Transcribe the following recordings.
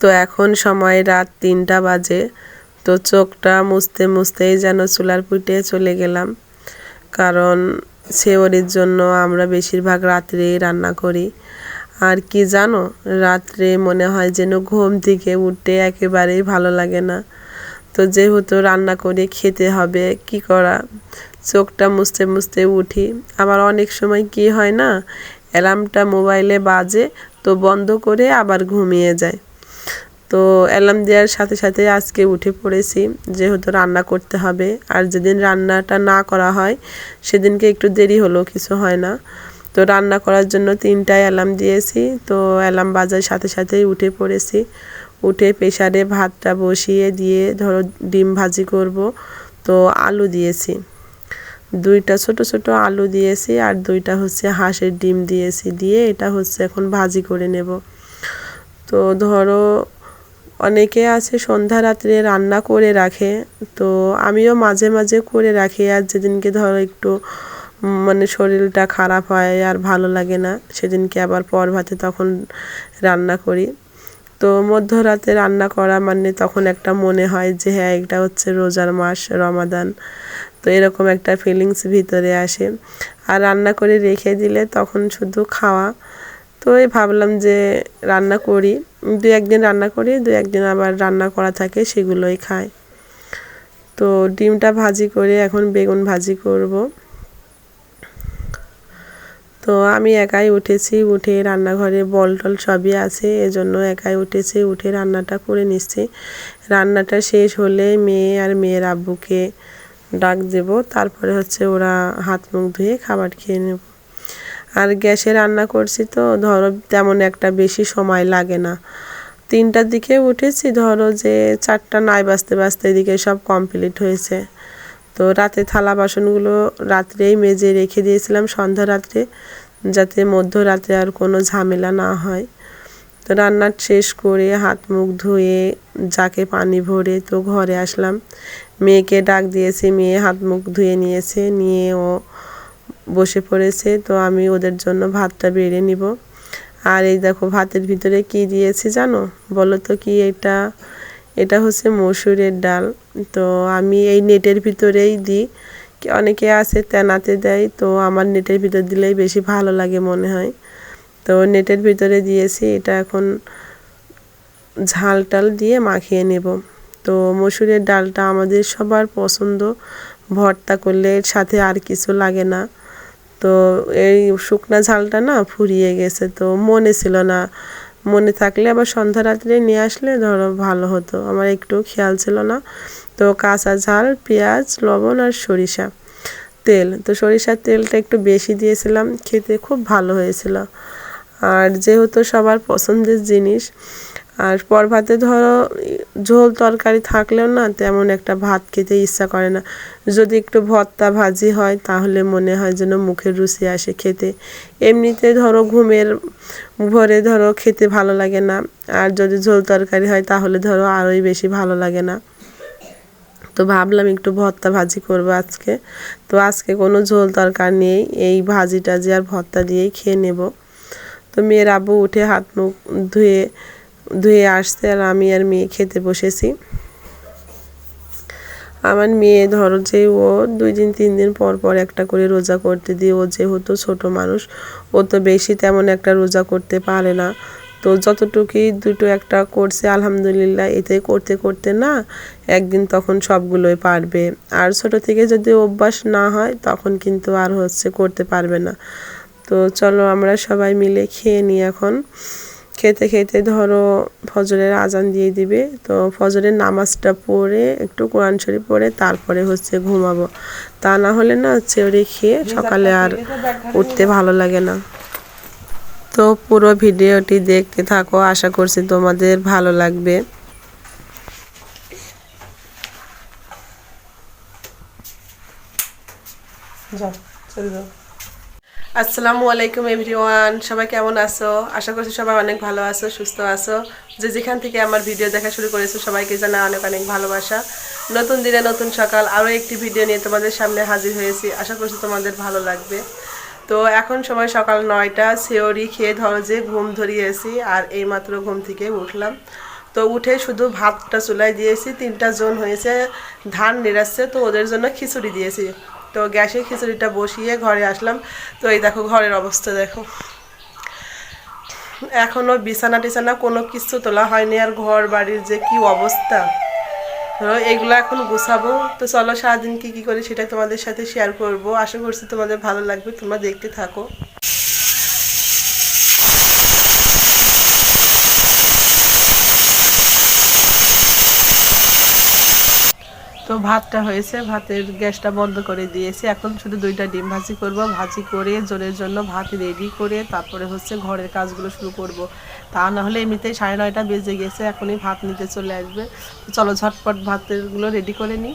তো এখন সময় রাত তিনটা বাজে, তো চোখটা মুছতে মুছতেই যেন চুলার পুটে চলে গেলাম। কারণ সেওরির জন্য আমরা বেশিরভাগ রাত্রেই রান্না করি। আর কি জানো, রাত্রে মনে হয় যেন ঘুম থেকে উঠতে একেবারেই ভালো লাগে না। তো যেহেতু রান্না করে খেতে হবে, কি করা? চোখটা মুছতে মুছতে উঠি। আবার অনেক সময় কি হয় না, অ্যালার্মটা মোবাইলে বাজে, তো বন্ধ করে আবার ঘুমিয়ে যায়। তো অ্যালার্ম দেওয়ার সাথে সাথে আজকে উঠে পড়েছি, যেহেতু রান্না করতে হবে। আর যেদিন রান্নাটা না করা হয়, সেদিনকে একটু দেরি হলো কিছু হয় না। তো রান্না করার জন্য তিনটায় অ্যালার্ম দিয়েছি। তো অ্যালার্ম বাজার সাথে সাথেই উঠে পড়েছি। উঠে প্রেশারে ভাতটা বসিয়ে দিয়ে ধরো ডিম ভাজি করব। তো আলু দিয়েছি। দুইটা ছোট ছোট আলু দিয়েছি আর দুইটা হচ্ছে হাঁসের ডিম দিয়েছি। দিয়ে এটা হচ্ছে এখন ভাজি করে নেব। তো ধরো অনেকে আছে সন্ধ্যা রাত্রে রান্না করে রাখে, তো আমিও মাঝে মাঝে করে রাখি। আর যেদিনকে ধরো একটু মানে শরীরটা খারাপ হয় আর ভালো লাগে না, সেদিনকে আবার পর ভাতে তখন রান্না করি। তো মধ্যরাতে রান্না করা মানে তখন একটা মনে হয় যে হ্যাঁ এটা হচ্ছে রোজার মাস, রমাদান। তো এরকম একটা ফিলিংস ভিতরে আসে। আর রান্না করে রেখে দিলে তখন শুধু খাওয়া তো এই ভাবলাম যে রান্না করি। দু একদিন রান্না করি দু একদিন আবার রান্না করা থাকে, সেগুলোই খাই। তো ডিমটা ভাজি করে এখন বেগুন ভাজি করব। তো আমি একাই উঠেছি, উঠে রান্নাঘরে বল টল সবই আছে, এজন্য একাই উঠেছি, উঠে রান্নাটা করে নিচ্ছি। রান্নাটা শেষ হলে মেয়ে আর মেয়ের আব্বুকে ডাক দেব, তারপরে হচ্ছে ওরা হাত মুখ ধুয়ে খাবার খেয়ে নেব। আর গ্যাসে রান্না করছি তো, ধরো তেমন একটা বেশি সময় লাগে না। তিনটার দিকে উঠেছি, ধরো যে চারটা নাই বাজতে বাজতে এদিকে সব কমপ্লিট হয়েছে। তো রাতে থালা বাসনগুলো রাত্রেই মেজে রেখে দিয়েছিলাম সন্ধ্যা রাত্রে, যাতে মধ্যরাতে আর কোনো ঝামেলা না হয়। তো রান্নার শেষ করে হাত মুখ ধুয়ে যাকে পানি ভরে তো ঘরে আসলাম। মেয়েকে ডাক দিয়েছি, মেয়ে হাত মুখ ধুয়ে নিয়েছে, নিয়ে ও বসে পড়েছে, তো আমি ওদের জন্য ভাতটা বেড়ে নিব। আর এই দেখো ভাতের ভিতরে কি দিয়েছি জানো? বলো তো কি এটা? এটা হচ্ছে মসুরের ডাল। তো আমি এই নেটের ভিতরেই দিই। অনেকে আছে তেনাতে দেয়, তো আমার নেটের ভিতর দিলেই বেশি ভালো লাগে মনে হয়। তো নেটের ভিতরে দিয়েছি, এটা এখন ঝাল টাল দিয়ে মাখিয়ে নেব। তো মসুরের ডালটা আমাদের সবার পছন্দ। ভর্তা করলে সাথে আর কিছু লাগে না। তো এই শুকনা ঝালটা না ফুরিয়ে গেছে, তো মনে ছিল না। মনে থাকলে আবার সন্ধ্যা রাত্রে নিয়ে আসলে ধরো ভালো হতো। আমার একটু খেয়াল ছিল না। তো কাঁচা ঝাল, পেঁয়াজ, লবণ আর সরিষা তেল। তো সরিষার তেলটা একটু বেশি দিয়েছিলাম, খেতে খুব ভালো হয়েছিল। আর যেহেতু সবার পছন্দের জিনিস আর পর ভাতে ধরো, ঝোল তরকারি থাকলেও না তেমন একটা ভাত খেতে ইচ্ছা করে না। যদি একটু ভর্তা ভাজি হয়, তাহলে মনে হয় যেন মুখের রুচি আসে খেতে। এমনিতে ধরো ঘুমের ভরে ধরো খেতে ভালো লাগে না। আর যদি ঝোল তরকারি হয়, তাহলে ধরো আরোই বেশি ভালো লাগে না। তো ভাবলাম একটু ভর্তা ভাজি করব আজকে। তো আজকে কোনো ঝোল তরকার নেই, এই ভাজি টাজি আর ভর্তা দিয়েই খেয়ে নেব। তো মেয়ের আব্বু উঠে হাত মুখ ধুয়ে ধুয়ে আসতে আর আমি আর মেয়ে খেতে বসেছি। আমার মেয়ে ধরো যে ও দুই দিন, তিন দিন পর পর একটা করে রোজা করতে দিয়ে ও যেহেতু ছোট মানুষ, ও তো বেশি তেমন একটা রোজা করতে পারে না। তো যতটুকুই দুটো একটা করছে, আলহামদুলিল্লাহ এতে করতে করতে না একদিন তখন সবগুলোই পারবে। আর ছোট থেকে যদি অভ্যাস না হয়, তখন কিন্তু আর হচ্ছে করতে পারবে না। তো চলো আমরা সবাই মিলে খেয়ে নিই এখন। খেতে খেতে ধরো ফজরের আজান দিয়ে দিবে তো ফজরের নামাজটা পড়ে একটু কোরআন শরীফ পড়ে তারপরে হচ্ছে ঘুমাবো। তা না হলে না চেউরি খেয়ে সকালে আর উঠতে ভালো লাগে না। তো পুরো ভিডিওটি দেখতে থাকো আশা করছি তোমাদের ভালো লাগবে। যাও চলে যাও। আসসালামু আলাইকুম এভরিওয়ান, সবাই কেমন আছো? আশা করছি সবাই অনেক ভালো আছো, সুস্থ আছো। যে যেখান থেকে আমার ভিডিও দেখা শুরু করেছ, সবাইকে জানা অনেক অনেক ভালোবাসা। নতুন দিনে নতুন সকাল, আরও একটি ভিডিও নিয়ে তোমাদের সামনে হাজির হয়েছি। আশা করছি তোমাদের ভালো লাগবে। তো এখন সময় সকাল নয়টা, সেওরি খেয়ে ধরো যে ঘুম ধরিয়েছি, আর এইমাত্র ঘুম থেকে উঠলাম। তো উঠে শুধু ভাতটা চুলায় দিয়েছি, তিনটা জোন হয়েছে, ধান নেড়াচ্ছে তো ওদের জন্য খিচুড়ি দিয়েছি। তো গ্যাসে খিচুড়িটা বসিয়ে ঘরে আসলাম। তো এই দেখো ঘরের অবস্থা দেখো। এখনও বিছানা টিছানা কোনো কিছু তোলা হয়নি আর ঘর বাড়ির যে কি অবস্থা। ধরো এগুলো এখন গুছাবো। তো চলো সারাদিন কি কি করি সেটা তোমাদের সাথে শেয়ার করব। আশা করছি তোমাদের ভালো লাগবে। তোমরা দেখতে থাকো। তো ভাতটা হয়েছে, ভাতের গ্যাসটা বন্ধ করে দিয়েছি। এখন শুধু দুইটা ডিম ভাজি করব। ভাজি করে জোরের জন্য ভাত রেডি করে তারপরে হচ্ছে ঘরের কাজগুলো শুরু করব। তা না হলে এমনিতেই সাড়ে নয়টা বেজে গেছে, এখনই ভাত নিতে চলে আসবে। তো চলো ঝটপট ভাতেরগুলো রেডি করে নিই।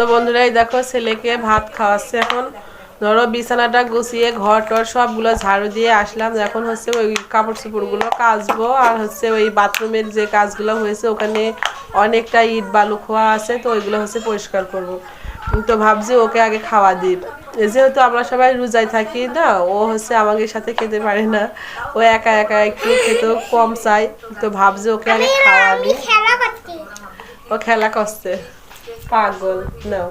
তো বন্ধুরা এই দেখো ছেলেকে ভাত খাওয়াচ্ছে এখন। ধরো বিছানাটা গুছিয়ে ঘর টর সবগুলো ঝাড়ু দিয়ে আসলাম। এখন হচ্ছে ওই কাপড় চোপড়গুলো কাচবো। আর হচ্ছে ওই বাথরুমের যে কাজগুলো হয়েছে ওখানে অনেকটা ইট বালু খোয়া আছে তো ওইগুলো হচ্ছে পরিষ্কার করব। তো ভাবছি ওকে আগে খাওয়া দিই। যেহেতু আমরা সবাই রোজায় থাকি না ও হচ্ছে আমাদের সাথে খেতে পারে না। ও একা একা একটু খেতেও কম চাই তো ভাবছি ওকে আগে খাওয়া দিই। ও খেলা করছে। পাগল নাও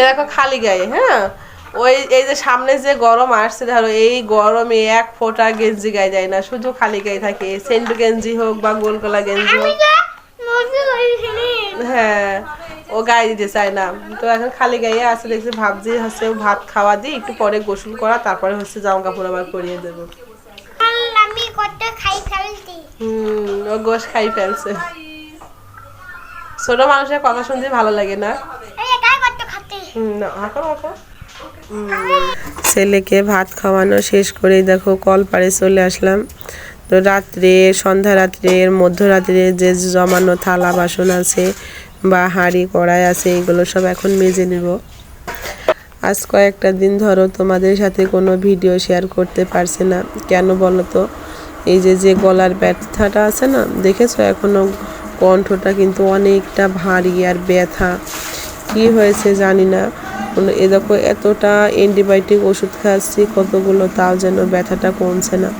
এরকম খালি গায়ে হ্যাঁ? ওই এই যে সামনে যে গরম আসছে ধরো এই গরমে এক ফোঁটা গেঞ্জি গায়ে যায় না শুধু খালি গায়ে থাকে। সেন্টু গেঞ্জি হোক বা গোল গলা গেঞ্জি হোক। হ্যাঁ ও গায়ে দিতে চায় না। তো এখন খালি গায়ে আছে দেখছি ভাবছি হচ্ছে ভাত খাওয়া দিই একটু পরে গোসল করা তারপরে হচ্ছে জামা কাপড় আবার পরিয়ে দেবো। আমি কত খাই ফেলছি হুম ও গোশ খাই ফেলছে। ছোট মানুষের কথা শুনতে ভালো লাগে না। ছেলেকে ভাত খাওয়ানো শেষ করেই দেখো কল পাড়ে চলে আসলাম। তো রাত্রে সন্ধ্যা রাত্রের মধ্যরাত্রে যে জমানো থালা বাসন আছে বা হাঁড়ি কড়াই আছে এগুলো সব এখন মেজে নেব। আজ কয়েকটা দিন ধরো তোমাদের সাথে কোনো ভিডিও শেয়ার করতে পারছি না। কেন বলো তো? এই যে যে গলার ব্যথাটা আছে না দেখেছ এখনও? কণ্ঠটা কিন্তু অনেকটা ভারী আর ব্যথা। কি হয়েছে জানি না। এ দেখো, এতটা অ্যান্টিবায়োটিক ওষুধ খাচ্ছি, কতগুলো তাও যেন ব্যথাটা কমছে না।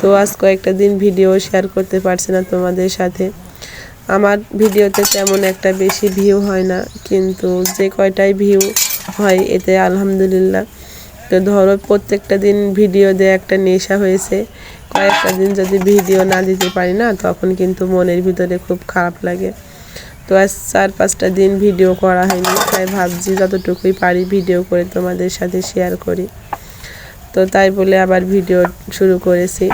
তো আজ কয়েকটা দিন ভিডিও শেয়ার করতে পারছি না তোমাদের সাথে। আমার ভিডিওতে তেমন একটা বেশি ভিউ হয় না, কিন্তু যে কয়টাই ভিউ হয় এতে আলহামদুলিল্লাহ। তো ধরো, প্রত্যেকটা দিন ভিডিও দিয়ে একটা নেশা হয়েছে কয়েকটা দিন যদি ভিডিও না দিতে পারি না, তখন কিন্তু মনের ভিতরে খুব খারাপ লাগে। তো আজ চার পাঁচটা দিন ভিডিও করা হয়নি, তাই ভাবছি যতটুকুই পারি ভিডিও করে তোমাদের সাথে শেয়ার করি। তো তাই বলে আবার ভিডিও শুরু করেছি।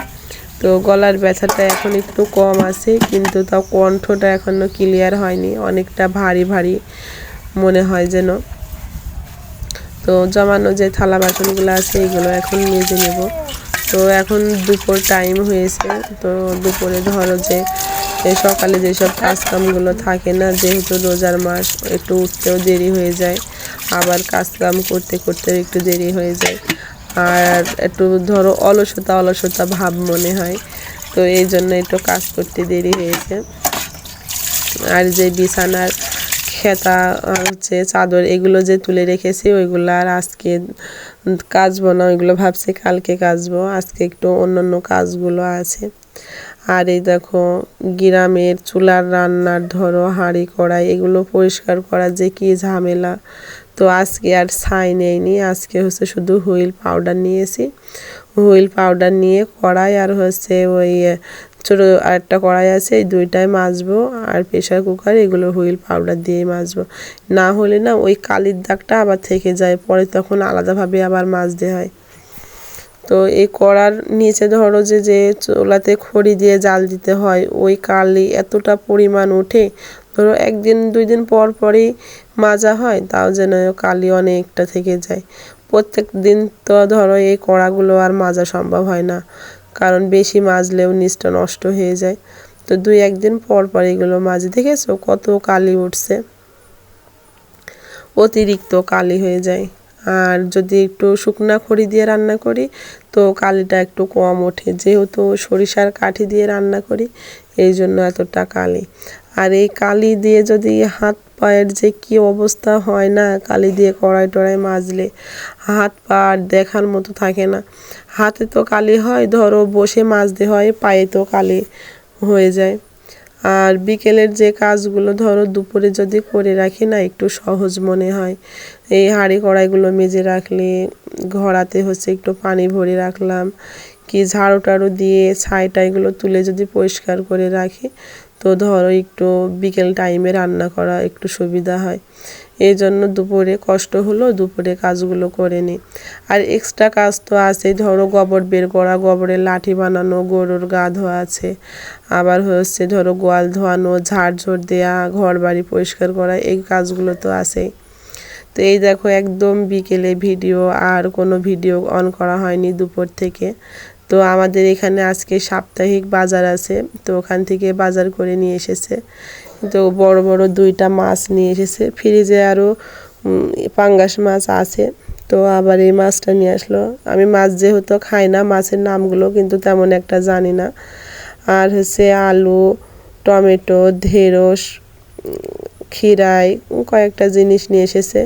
তো গলার ব্যথাটা এখন একটু কম আছে, কিন্তু তাও কণ্ঠটা এখনও ক্লিয়ার হয়নি, অনেকটা ভারী ভারী মনে হয় যেন। তো জমানো যে থালা বাসনগুলো আছে, এগুলো এখন মেজে নেব। তো এখন দুপুর টাইম হয়েছে, তো দুপুরে ধরো যে সকালে যেসব কাজকামগুলো থাকে না, যেহেতু রোজার মাস, একটু উঠতেও দেরি হয়ে যায়, আবার কাজকাম করতে করতেও একটু দেরি হয়ে যায়, আর একটু ধরো অলসতা অলসতা ভাব মনে হয়, তো এই জন্য একটু কাজ করতে দেরি হয়েছে। আর যে বিছানার খেতা হচ্ছে চাদর এগুলো যে তুলে রেখেছি, ওইগুলো আর আজকে কাচবো না, ওইগুলো ভাবছি কালকে কাচবো। আজকে একটু অন্য অন্য কাজগুলো আছে। আর এই দেখো, গ্রামের চুলার রান্নার ধরো, হাঁড়ি কড়াই, এগুলো পরিষ্কার করা যে কি ঝামেলা। তো আজকে আর ছাই নেইনি, আজকে হচ্ছে শুধু হুইল পাউডার নিয়েছি। হুইল পাউডার নিয়ে কড়াই আর হচ্ছে ওই ছোটো আরেকটা কড়াই আছে, এই দুইটায় মাজবো আর প্রেশার কুকার এগুলো হুইল পাউডার দিয়েই মাজবো। না হলে না ওই কালির দাগটা আবার থেকে যায়, পরে তখন আলাদাভাবে আবার মাজতে হয়। তো এই কড়ার নিচে ধরো যে যে চোলাতে খড়ি দিয়ে জাল দিতে হয়, ওই কালি এতটা পরিমাণ ওঠে, ধরো একদিন দুই দিন পর পরই মাজা হয়, তাও যেন কালি অনেকটা থেকে যায়। প্রত্যেক দিন তো ধরো এই কড়াগুলো আর মাজা সম্ভব হয় না। কারণ বেশি মাজলেও নিচটা নষ্ট হয়ে যায়। তো দুই একদিন পর পর এগুলো মাঝে, দেখেছ? কত কালি উঠছে। অতিরিক্ত কালি হয়ে যায়। আর যদি একটু শুকনা খড়ি দিয়ে রান্না করি, তো কালিটা একটু কম ওঠে। যেহেতু সরিষার কাঠি দিয়ে রান্না করি, এই জন্য এতটা কালি। আর এই কালি দিয়ে যদি হাত পায়ের যে কি অবস্থা হয় না, কালি দিয়ে কড়াই টড়াই মাজলে হাত পা আর দেখার মতো থাকে না। হাতে তো কালি হয়, ধরো বসে মাজতে হয়, পায়ে তো কালি হয়ে যায়। আর বিকেলের যে কাজগুলো ধরো দুপুরে যদি করে রাখি না, একটু সহজ মনে হয়। এই হাঁড়ি কড়াইগুলো মেজে রাখলে ঘোরাতে হচ্ছে একটু পানি ভরে রাখলাম। কি ঝাড়ু টাড়ু দিয়ে ছাই টাইগুলো তুলে যদি পরিষ্কার করে রাখি তো ধরো একটু বিকেল টাইমে রান্না করা একটু সুবিধা হয়। এই জন্য দুপুরে কষ্ট হলো, দুপুরে কাজগুলো করে নিই আর এক্সট্রা কাজ তো আছেই, ধরো গোবর বের করা গোবরের লাঠি বানানো, গরুর গা ধোয়া আছে। আবার হচ্ছে ধরো গোয়াল ধোয়ানো, ঝাড় ঝোড় দেওয়া ঘর বাড়ি পরিষ্কার করা, এই কাজগুলো তো আছেই। তো এই দেখো একদম বিকেলে ভিডিও আর কোনো ভিডিও অন করা হয়নি দুপুর থেকে। তো আমাদের এখানে আজকে সাপ্তাহিক বাজার আছে, তো ওখান থেকে বাজার করে নিয়ে এসেছে। তো বড় বড় দুইটা মাছ নিয়ে এসেছে। ফ্রিজে আরও পাঙ্গাস মাছ আছে, তো আবার এই মাছটা নিয়ে আসলো। আমি মাছ যেহেতু খাই না, মাছের নামগুলো কিন্তু তেমন একটা জানি না। আর হচ্ছে আলু, টমেটো, ঢেঁড়স খিরাই, কয়েকটা জিনিস নিয়ে এসেছে।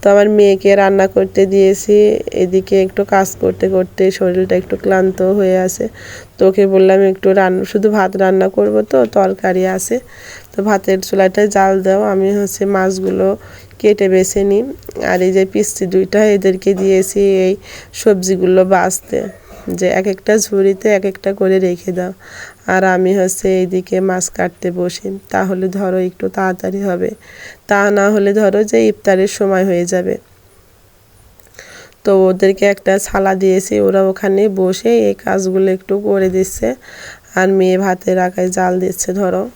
তো আমার মেয়েকে রান্না করতে দিয়েছি, এদিকে একটু কাজ করতে করতে শরীরটা একটু ক্লান্ত হয়ে আছে। তো ওকে বললাম একটু রান্না শুধু ভাত রান্না করব তো, তরকারি আছে। তো ভাতের চুলাটায় জাল দাও, আমি হচ্ছে মাছগুলো কেটে বেছে নিই। আর এই যে পিস্তি দুইটা এদেরকে দিয়েছি এই সবজিগুলো বাছতে যে এক একটা ঝুড়িতে এক একটা করে রেখে দাও। আর আমি হচ্ছে এইদিকে মাছ কাটতে বসি। তাহলে ধরো একটু তাড়াতাড়ি হবে। তা না হলে ধরো যে ইফতারের সময় হয়ে যাবে। তো ওদেরকে একটা ছালা দিয়েছি। ওরা ওখানে বসে এই কাজগুলো একটু করে দিচ্ছে। আর মেয়ে ভাতের আঁকায় জাল দিচ্ছে ধরো।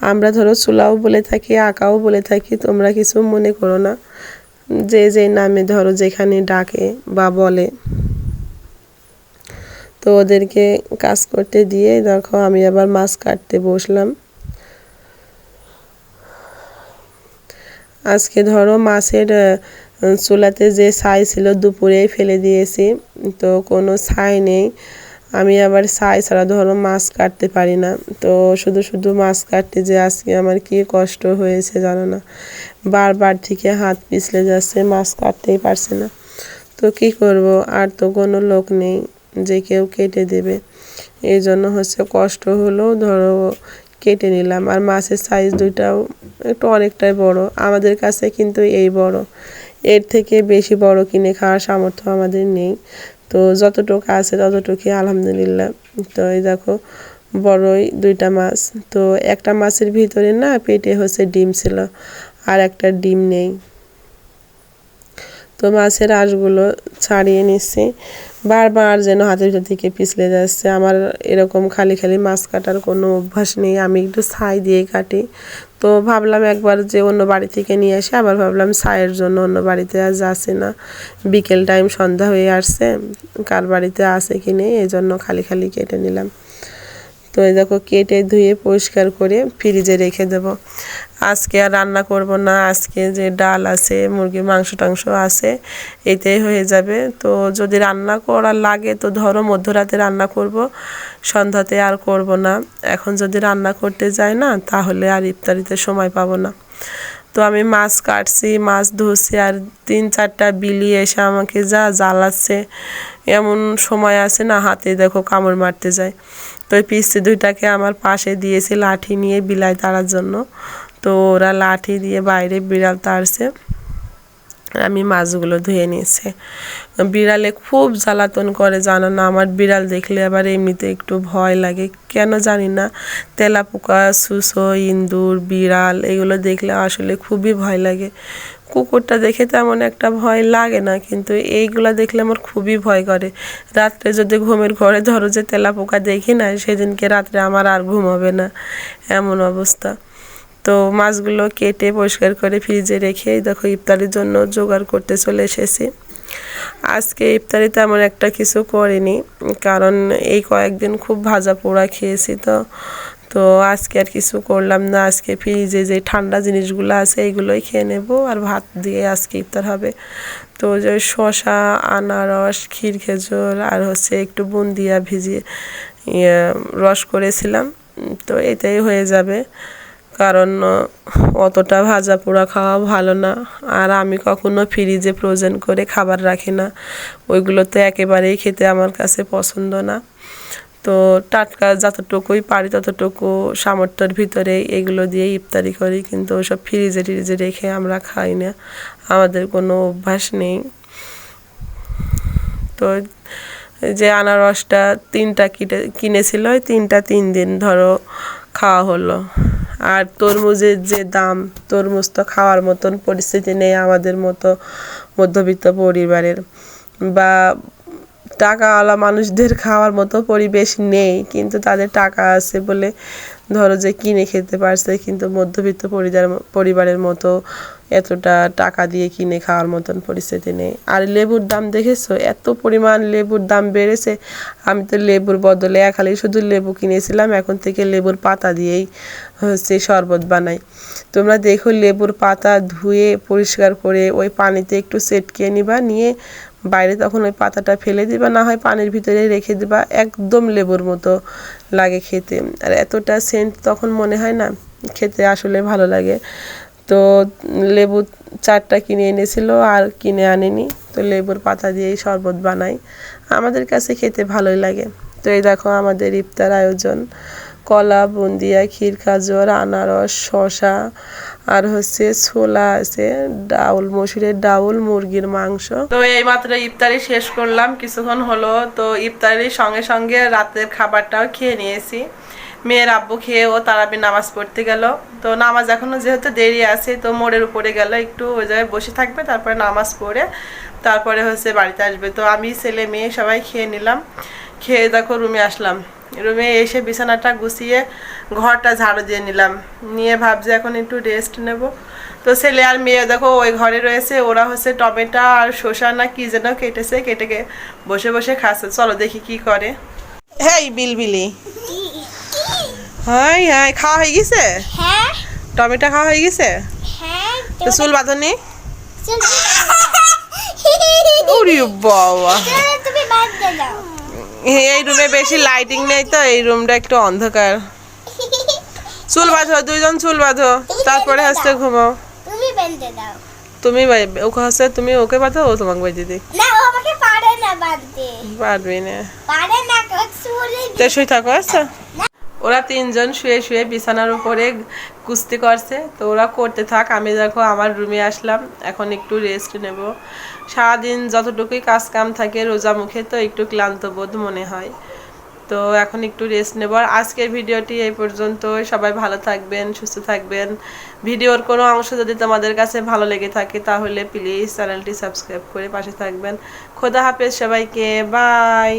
আমরা ধরো চুলাও বলে থাকি, আঁকাও বলে থাকি। তোমরা কিছু মনে করো না। যে যে নামে ধরো যেখানে ডাকে বা বলে। তো ওদেরকে কাজ করতে দিয়ে দেখো আমি আবার মাছ কাটতে বসলাম। আজকে ধরো মাছের চুলাতে যে ছাই ছিল দুপুরেই ফেলে দিয়েছি, তো কোনো ছাই নেই। আমি আবার ছাই ছাড়া ধরো মাছ কাটতে পারি না। তো শুধু শুধু মাছ কাটতে যে আজকে আমার কি কষ্ট হয়েছে জানো না। বারবার থেকে হাত পিছলে যাচ্ছে, মাছ কাটতেই পারছে না। তো কি করব? আর তো কোনো লোক নেই। যে কেউ কেটে দেবে। এই জন্য হচ্ছে কষ্ট হলেও ধরো কেটে নিলাম। আর মাছের সাইজ দুইটাও একটু অনেকটাই বড়। আমাদের কাছে কিন্তু এই বড়। এর থেকে বেশি বড় কিনে খাওয়ার সামর্থ্য আমাদের নেই। তো যতটুকু আছে ততটুকুই আলহামদুলিল্লাহ। তো এই দেখো, বড়ই দুইটা মাছ। তো একটা মাছের ভিতরে না পেটে হচ্ছে ডিম ছিল, আর একটা ডিম নেই। তো মাছের আঁশগুলো ছাড়িয়ে নিচ্ছি। বারবার যেন হাতের ভিতর থেকে পিছলে যাচ্ছে। আমার এরকম খালি খালি মাছ কাটার কোনো অভ্যাস নেই। আমি একটু ছাই দিয়ে কাটি। তো ভাবলাম একবার যে অন্য বাড়ি থেকে নিয়ে আসি আবার ভাবলাম ছায়ের জন্য অন্য বাড়িতে আর যাচ্ছে না। বিকেল টাইম সন্ধ্যা হয়ে আসছে। কার বাড়িতে আছে কি নেই এই জন্য খালি খালি কেটে নিলাম। তো এই দেখো কেটে ধুয়ে পরিষ্কার করে ফ্রিজে রেখে দেব। আজকে আর রান্না করব না, আজকে যে ডাল আছে, মুরগির মাংস টাংস আছে, এতেই হয়ে যাবে। তো যদি রান্না করার লাগে তো ধরো মধ্যরাতে রান্না করব, সন্ধ্যাতে আর করব না। এখন যদি রান্না করতে যাই না, তাহলে আর ইফতারিতে সময় পাবো না। তো আমি মাছ কাটছি, মাছ ধুচ্ছি আর তিন চারটা বিলি এসে আমাকে যা জ্বালাচ্ছে, এমন সময় আছে না, হাতে দেখো কামড় মারতে যায়। তো ওই পিস্তি দুইটাকে আমার পাশে দিয়েছে লাঠি নিয়ে বিলাই তাড়ার জন্য। তো ওরা লাঠি দিয়ে বাইরে বিড়াল তাড়ছে। আমি মাছগুলো ধুয়ে নিয়েছি। বিড়ালে খুব জ্বালাতন করে, জানো না? আমার বিড়াল দেখলে আবার এমনিতে একটু ভয় লাগে। কেন জানি না? তেলাপোকা, সুসো ইন্দুর বিড়াল, এগুলো দেখলে আসলে খুবই ভয় লাগে। কুকুরটা দেখে তেমন একটা ভয় লাগে না, কিন্তু এইগুলা দেখলে আমার খুবই ভয় করে। রাত্রে যদি ঘুমের ঘরে ধরো যে তেলাপোকা দেখি না, সেদিনকে রাত্রে আমার আর ঘুম হবে না, এমন অবস্থা। তো মাছগুলো কেটে পরিষ্কার করে ফ্রিজে রেখে দেখো ইফতারির জন্য জোগাড় করতে চলে এসেছি। আজকে ইফতারি তেমন একটা কিছু করিনি, কারণ এই কয়েকদিন খুব ভাজা পোড়া খেয়েছি তো। তো আজকে আর কিছু করলাম না। আজকে ফ্রিজে যে ঠান্ডা জিনিসগুলো আছে, এইগুলোই খেয়ে নেব। আর ভাত দিয়ে আজকে ইফতার হবে। তো যে শশা আনারস, ক্ষীর, খেজুর আর হচ্ছে একটু বুন্দিয়া ভিজিয়ে ইয়ে রস করেছিলাম। তো এটাই হয়ে যাবে। কারণ অতটা ভাজা পোড়া খাওয়া ভালো না। আর আমি কখনো ফ্রিজে ফ্রোজেন করে খাবার রাখি না। ওইগুলো তো একেবারেই খেতে আমার কাছে পছন্দ না। তো টাটকা যতটুকুই পারি ততটুকু সামর্থ্যের ভিতরে এগুলো দিয়ে ইফতারি করি, কিন্তু ওসব ফ্রিজে টিরিজে রেখে আমরা খাই না। আমাদের কোনো অভ্যাস নেই। তো যে আনারসটা তিনটা কিনে, কিনেছিল, ওই তিনটা তিন দিন ধরো খাওয়া হলো। আর তরমুজের যে দাম, তরমুজ তো খাওয়ার মতন পরিস্থিতি নেই আমাদের মতো মধ্যবিত্ত পরিবারের। বা টাকাওয়ালা মানুষদের খাওয়ার মতো পরিবেশ নেই, কিন্তু তাদের টাকা আছে বলে ধরো যে কিনে খেতে পারছে, কিন্তু মধ্যবিত্ত পরিবার পরিবারের মতো এতটা টাকা দিয়ে কিনে খাওয়ার মতন পরিস্থিতি নেই। আর লেবুর দাম দেখেছ? এত পরিমাণ লেবুর দাম বেড়েছে। আমি তো লেবুর বদলে এক হালি শুধু লেবু কিনেছিলাম, এখন থেকে লেবুর পাতা দিয়েই হচ্ছে শরবত বানাই। তোমরা দেখো লেবুর পাতা ধুয়ে পরিষ্কার করে ওই পানিতে একটু সেটকে নিবা, নিয়ে বাইরে তখন ওই পাতাটা ফেলে দিবা, না হয় পানির ভিতরে রেখে দিবা, একদম লেবুর মতো লাগে খেতে। আর এতটা সেন্ট তখন মনে হয় না খেতে আসলে ভালো লাগে। তো লেবু চারটা কিনে এনেছিল আর কিনে আনেনি, তো লেবুর পাতা দিয়েই শরবত বানাই। আমাদের কাছে খেতে ভালোই লাগে। তো এই দেখো আমাদের ইফতার আয়োজন। কলা, বুন্দিয়া, ক্ষীর খাজর আনারস শশা আর হচ্ছে ছোলা আছে, ডাউল মসুরের ডাউল, মুরগির মাংস। তো এই মাত্র ইফতারি শেষ করলাম, কিছুক্ষণ হলো, তো ইফতারির সঙ্গে সঙ্গে রাতের খাবারটাও খেয়ে নিয়েছি। মেয়ের আব্বু খেয়ে ও তারাবি নামাজ পড়তে গেল। তো নামাজ এখনও যেহেতু দেরি আছে, তো মোড়ের উপরে গেল একটু ওই জায়গায় বসে থাকবে, তারপরে নামাজ পড়ে, তারপরে হচ্ছে বাড়িতে আসবে। তো আমি ছেলে, মেয়ে সবাই খেয়ে নিলাম। খেয়ে দেখো, রুমে আসলাম। রুমে এসে বিছানাটা গুছিয়ে ঘরটা ঝাড়ু দিয়ে নিলাম। নিয়ে ভাবছি এখন একটু রেস্ট নেব। তো ছেলে আর মেয়ে দেখো ওই ঘরে রয়েছে ওরা হচ্ছে টমেটো আর শসা না কি যেন কেটেছে কেটে বসে বসে খাচ্ছে। চলো দেখি কি করে। হেই বিলবিলি। হাই হাই খাওয়া হয়ে গেছে? হ্যাঁ। টমেটো খাওয়া হয়ে গেছে? হ্যাঁ তো চুল বাঁধনি বাবা। এই রুমে বেশি লাইটিং নেই তো এই রুমটা একটু অন্ধকার। চুল বাঁধো দুইজন চুল বাঁধো তারপরে হাসতে ঘুমাও। তুমি বেঁধে দাও। তুমি বাই- ওকে হচ্ছে তুমি ওকে বাঁধো ও তোমাকে বেঁধে দিই না ও আমাকে পারে না বাঁধতে। পারবে না। পারে না চুলে তো শুই থাকো আচ্ছা। ওরা তিনজন শুয়ে শুয়ে বিছানার উপরে কুস্তি করছে। তো ওরা করতে থাক, আমি দেখো আমার রুমে আসলাম, এখন একটু রেস্ট নেব। সারাদিন যতটুকুই কাজ কাম থাকে রোজা মুখে, তো একটু ক্লান্ত বোধ মনে হয়। তো এখন একটু রেস্ট নেব। আর আজকের ভিডিওটি এই পর্যন্ত সবাই ভালো থাকবেন, সুস্থ থাকবেন। ভিডিওর কোনো অংশ যদি তোমাদের কাছে ভালো লেগে থাকে, তাহলে প্লিজ চ্যানেলটি সাবস্ক্রাইব করে পাশে থাকবেন। খোদা হাফেজ সবাইকে বাই